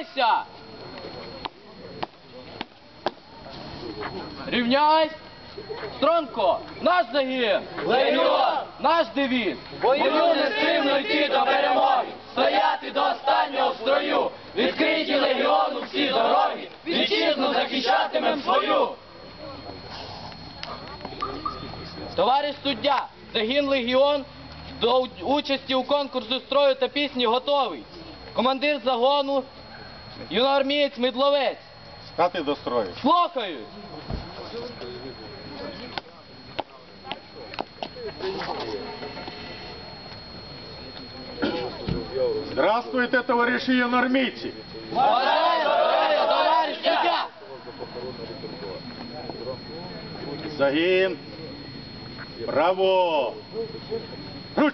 Рівняйся! Рівняйсь! Стронко! Наш загін! Легіон! Наш девіз! Бою нестримно йти до перемоги, стояти до останнього в строю, відкриті легіону всі дороги, вітчизну захищатимем свою. Товариш суддя, загін Легіон до участі у конкурсу строю та пісні готовий. Командир загону, юноармієць Медловець. Стати до строю. Слухають! Здравствуйте, товариші юнормійці! Бажаю здоров'я, товариш суддя! Загін! Браво! Руч!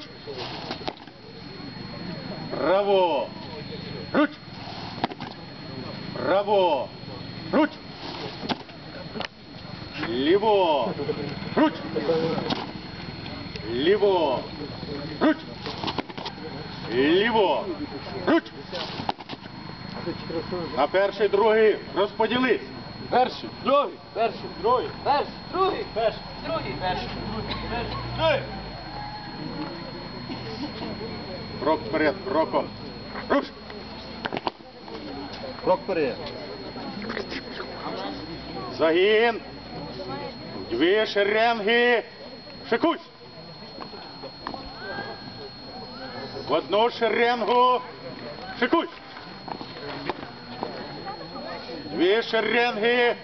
Браво! Руч! Браво! Руч! Ліво! Руч! Ліво! Руч! Ліво! Руч! На перший, другий розподілись. Перший, другий, перший, другий, Перший, другий, перший, другий, перший. другий. Крок вперед, кроком. Руш! Крок. Загін. Дві шеренги. Шикусь. В одну шеренгу. Шикусь. Дві шеренги.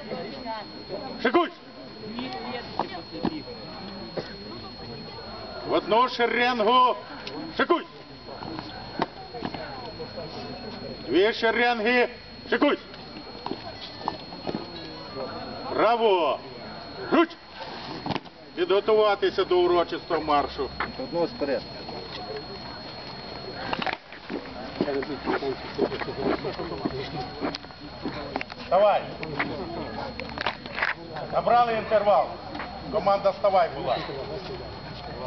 Шикусь. В одну шеренгу. Шикусь. Дві шеренги. Шикусь. Браво! Руч! Підготуватися до урочистого маршу. Одного вперед. Вставай. Набрали інтервал. Команда вставай була.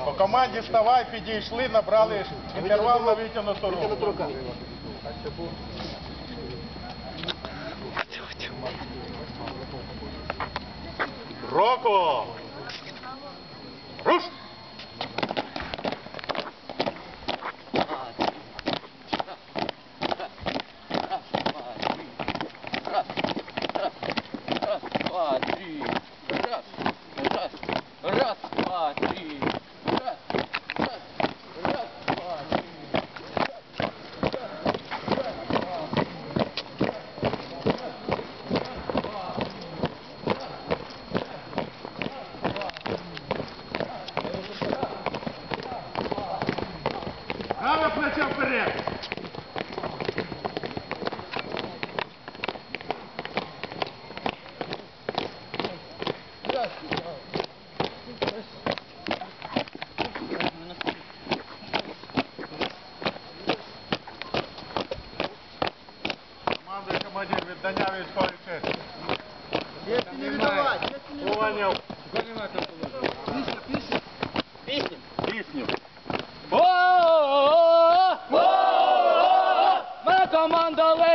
По команді вставай, підійшли, набрали інтервал на витягнуту руку. Роко! Руш! плече вперед! Команда і командир віддання військової честі. Если не видавать, если не Поняв. the Mandalay.